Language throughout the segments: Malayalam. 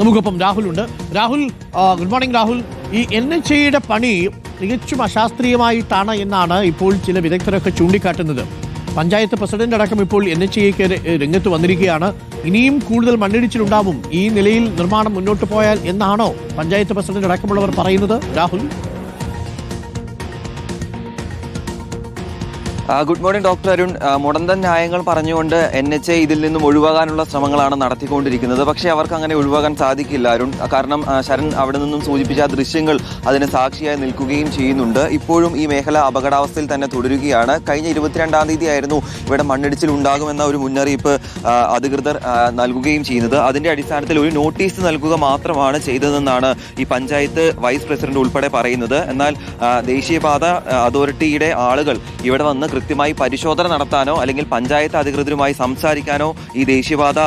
നമുക്കൊപ്പം രാഹുലുണ്ട്. Rahul good morning Rahul. ഈ എൻ എച്ച് എയുടെ പണി തികച്ചും അശാസ്ത്രീയമായിട്ടാണ് എന്നാണ് ഇപ്പോൾ ചില വിദഗ്ധരൊക്കെ ചൂണ്ടിക്കാട്ടുന്നത്. പഞ്ചായത്ത് പ്രസിഡന്റ് അടക്കം ഇപ്പോൾ എൻ എച്ച് എക്ക് രംഗത്ത് വന്നിരിക്കുകയാണ്. ഇനിയും കൂടുതൽ മണ്ണിടിച്ചിലുണ്ടാവും. ഈ നിലയിൽ നിർമ്മാണം മുന്നോട്ട് പോയാൽ എന്നാണോ പഞ്ചായത്ത് പ്രസിഡന്റ് അടക്കമുള്ളവർ പറയുന്നത്? Rahul? Good morning doctor Arun. മുടന്തൻ ന്യായങ്ങൾ പറഞ്ഞുകൊണ്ട് എൻ എച്ച് എ ഇതിൽ നിന്നും ഒഴിവാകാനുള്ള ശ്രമങ്ങളാണ് നടത്തിക്കൊണ്ടിരിക്കുന്നത്. പക്ഷേ അവർക്ക് അങ്ങനെ ഒഴിവാകാൻ സാധിക്കില്ല അരുൺ. കാരണം ശരൺ അവിടെ നിന്നും സൂചിപ്പിച്ച ദൃശ്യങ്ങൾ അതിന് സാക്ഷിയായി നിൽക്കുകയും ചെയ്യുന്നുണ്ട്. ഇപ്പോഴും ഈ മേഖല അപകടാവസ്ഥയിൽ തന്നെ തുടരുകയാണ്. കഴിഞ്ഞ ഇരുപത്തിരണ്ടാം തീയതി ആയിരുന്നു ഇവിടെ മണ്ണിടിച്ചിൽ ഉണ്ടാകുമെന്ന ഒരു മുന്നറിയിപ്പ് അധികൃതർ നൽകുകയും ചെയ്യുന്നത്. അതിന്റെ അടിസ്ഥാനത്തിൽ ഒരു നോട്ടീസ് നൽകുക മാത്രമാണ് ചെയ്തതെന്നാണ് ഈ പഞ്ചായത്ത് വൈസ് പ്രസിഡന്റ് ഉൾപ്പെടെ പറയുന്നത്. എന്നാൽ ദേശീയപാത അതോറിറ്റിയുടെ ആളുകൾ ഇവിടെ വന്ന് കൃത്യമായി പരിശോധന നടത്താനോ അല്ലെങ്കിൽ പഞ്ചായത്ത് അധികൃതരുമായി സംസാരിക്കാനോ ഈ ദേശീയപാത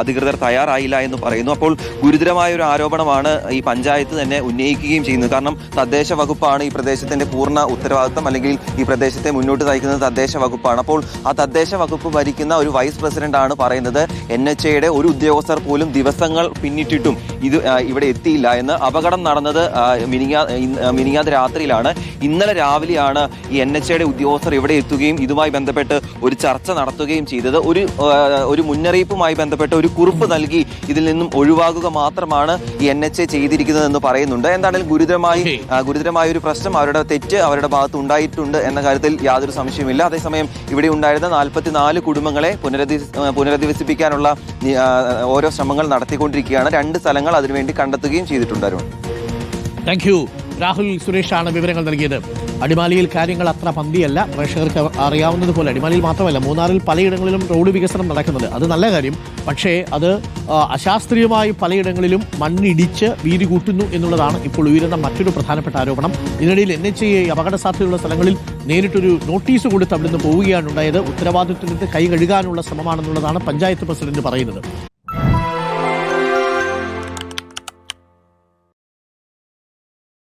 അധികൃതർ തയ്യാറായില്ല എന്ന് പറയുന്നു. അപ്പോൾ ഗുരുതരമായ ഒരു ആരോപണമാണ് ഈ പഞ്ചായത്ത് തന്നെ ഉന്നയിക്കുകയും ചെയ്യുന്നത്. കാരണം തദ്ദേശ വകുപ്പാണ് ഈ പ്രദേശത്തിന്റെ പൂർണ ഉത്തരവാദിത്തം അല്ലെങ്കിൽ ഈ പ്രദേശത്തെ മുന്നോട്ട് നയിക്കുന്നത് തദ്ദേശ വകുപ്പാണ്. അപ്പോൾ ആ തദ്ദേശ വകുപ്പ് ഭരിക്കുന്ന ഒരു വൈസ് പ്രസിഡന്റ് ആണ് പറയുന്നത് എൻ എച്ച് എയുടെ ഒരു ഉദ്യോഗസ്ഥർ പോലും ദിവസങ്ങൾ പിന്നിട്ടിട്ടും ഇത് ഇവിടെ എത്തിയില്ല എന്ന് അപകടം നടന്നത് മിനിങ്ങാ മിനിങ്ങാതെ രാത്രിയിലാണ്. ഇന്നലെ രാവിലെയാണ് ഈ എൻ എച്ച് എയുടെ ഉദ്യോഗസ്ഥർ ഇവിടെ എത്തുകയും ഇതുമായി ബന്ധപ്പെട്ട് ഒരു ചർച്ച നടത്തുകയും ചെയ്തത്. ഒരു ഒരു മുന്നറിയിപ്പുമായി ബന്ധപ്പെട്ട് ഒരു കുറിപ്പ് നൽകി ഇതിൽ നിന്നും ഒഴിവാകുക മാത്രമാണ് ഈ എൻ എച്ച് എ ചെയ്തിരിക്കുന്നതെന്ന് പറയുന്നുണ്ട്. എന്താണെങ്കിലും ഗുരുതരമായി. ഗുരുതരമായ ഒരു പ്രശ്നം അവരുടെ തെറ്റ് അവരുടെ ഭാഗത്ത് ഉണ്ടായിട്ടുണ്ട് എന്ന കാര്യത്തിൽ യാതൊരു സംശയമില്ല അതേസമയം ഇവിടെ ഉണ്ടായിരുന്ന നാൽപ്പത്തിനാല് കുടുംബങ്ങളെ പുനരധി പുനരധിവസിപ്പിക്കാനുള്ള ഓരോ ശ്രമങ്ങൾ നടത്തിക്കൊണ്ടിരിക്കുകയാണ്. രണ്ട് സ്ഥലങ്ങൾ അതിനുവേണ്ടി കണ്ടെത്തുകയും ചെയ്തിട്ടുണ്ട് അരുൺ. താങ്ക് യു രാഹുൽ സുരേഷാണ് വിവരങ്ങൾ നൽകിയത്. അടിമാലിയിൽ കാര്യങ്ങൾ അത്ര പന്തിയല്ല. പ്രേക്ഷകർക്ക് അറിയാവുന്നത് പോലെ അടിമാലിയിൽ മാത്രമല്ല മൂന്നാറിൽ പലയിടങ്ങളിലും റോഡ് വികസനം നടക്കുന്നത് അത് നല്ല കാര്യം. പക്ഷേ അത് അശാസ്ത്രീയമായി പലയിടങ്ങളിലും മണ്ണിടിച്ച് വീതി കൂട്ടുന്നു എന്നുള്ളതാണ് ഇപ്പോൾ ഉയരുന്ന മറ്റൊരു പ്രധാനപ്പെട്ട ആരോപണം. ഇതിനിടയിൽ എൻ എച്ച് ഐ അപകട സാധ്യതയുള്ള സ്ഥലങ്ങളിൽ നേരിട്ടൊരു നോട്ടീസ് കൊടുത്ത് അവിടുന്ന് പോവുകയാണ് ഉണ്ടായത്. ഉത്തരവാദിത്വത്തിൽ നിന്ന് കൈ കഴുകാനുള്ള ശ്രമമാണെന്നുള്ളതാണ് പഞ്ചായത്ത് പ്രസിഡന്റ് പറയുന്നത്.